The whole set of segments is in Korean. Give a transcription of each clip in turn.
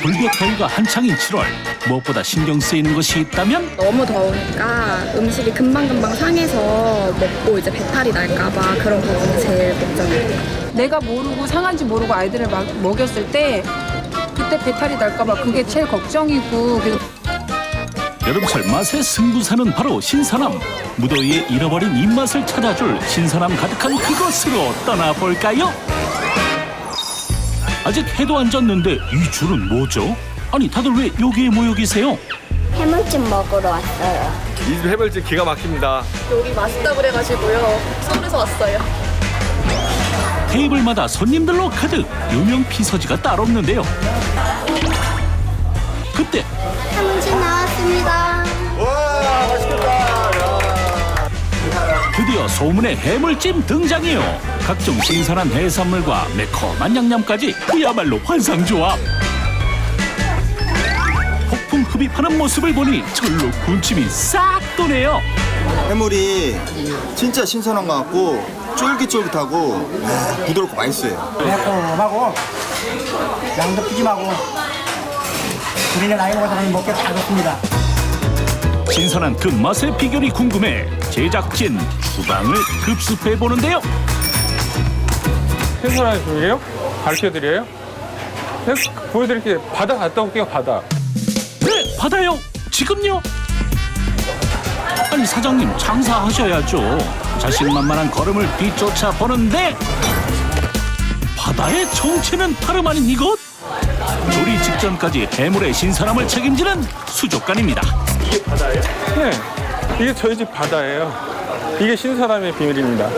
불볕더위가 한창인 7월 무엇보다 신경 쓰이는 것이 있다면 너무 더우니까 음식이 금방금방 상해서 먹고 이제 배탈이 날까봐 그런 부분이 제일 걱정이에요. 내가 모르고 상한지 모르고 아이들을 막 먹였을 때 그때 배탈이 날까봐 그게 제일 걱정이고 그래서 여름철 맛의 승부사는 바로 신선함 무더위에 잃어버린 입맛을 찾아줄 신선함 가득한 그것으로 떠나볼까요? 아직 해도 안 졌는데 이 줄은 뭐죠? 아니 다들 왜 여기에 모여 계세요? 해물찜 먹으러 왔어요. 이 집 해물찜 기가 막힙니다. 여기 맛있다 그래가지고요. 서울에서 왔어요. 테이블마다 손님들로 가득 유명 피서지가 따로 없는데요 그때 해물찜 나왔습니다. 소문의 해물찜 등장이요. 각종 신선한 해산물과 매콤한 양념까지 그야말로 환상조합. 폭풍 흡입하는 모습을 보니 절로 군침이 싹 도네요. 해물이 진짜 신선한 것 같고 쫄깃쫄깃하고 아, 부드럽고 맛있어요. 매콤하고 양도 푸짐하고 우리는 나이 사람이 먹기 잘 좋습니다. 신선한 그 맛의 비결이 궁금해 제작진 주방을 급습해 보는데요. 신선한 중이에요? 가르쳐드려요? 네, 보여드릴게요. 바다 갔다 올게요, 바다. 네, 받아요. 지금요. 아니 사장님 장사하셔야죠. 자신만만한 걸음을 뒤쫓아 보는데 바다의 정체는 다름 아닌 이곳. 조리 직전까지 해물의 신선함을 책임지는 수족관입니다. 네, 이게 저희 집 바다예요. 이게 신선함의 비밀입니다.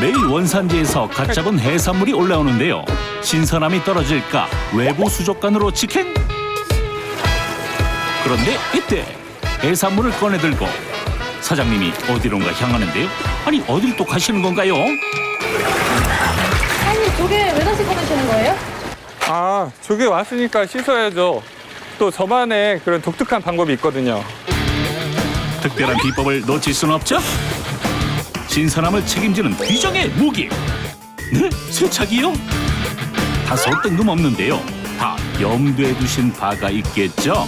매일 원산지에서 갓 잡은 해산물이 올라오는데요. 신선함이 떨어질까 외부 수족관으로 직행. 그런데 이때 해산물을 꺼내들고 사장님이 어디론가 향하는데요. 아니 어딜 또 가시는 건가요? 아, 저게 왔으니까 씻어야죠. 또 저만의 그런 독특한 방법이 있거든요. 특별한 비법을 놓칠 수는 없죠. 신선함을 책임지는 귀정의 무기. 네? 세차기요? 다소 뜬금없는데요. 다 염두에 두신 바가 있겠죠.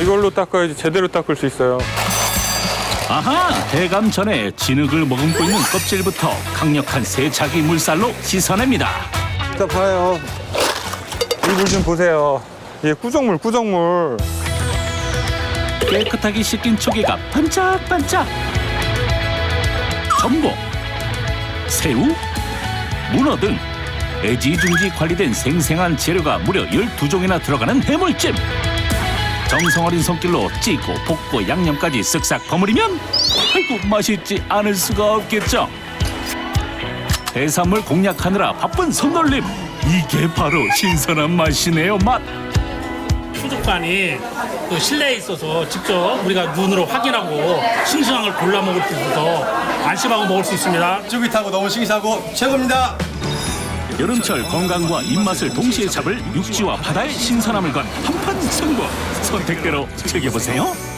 이걸로 닦아야지 제대로 닦을 수 있어요. 아하! 대감 전에 진흙을 머금고 있는 껍질부터 강력한 세차기 물살로 씻어냅니다. 자, 봐요. 이물좀 보세요. 이게 꾸정물, 꾸정물. 깨끗하게 씻긴 조개가 반짝반짝. 전복, 새우, 문어 등 애지중지 관리된 생생한 재료가 무려 12종이나 들어가는 해물찜. 정성 어린 손길로 찌고 볶고 양념까지 쓱싹 버무리면 아이고 맛있지 않을 수가 없겠죠. 해산물 공략하느라 바쁜 손놀림. 이게 바로 신선한 맛이네요, 맛. 수족관이 그 실내에 있어서 직접 우리가 눈으로 확인하고 싱싱한 걸 골라 먹을 수 있어서 안심하고 먹을 수 있습니다. 쫄깃하고 너무 싱싱하고 최고입니다. 여름철 건강과 입맛을 동시에 잡을 육지와 바다의 신선함을 건 한판 승부 선택대로 즐겨보세요.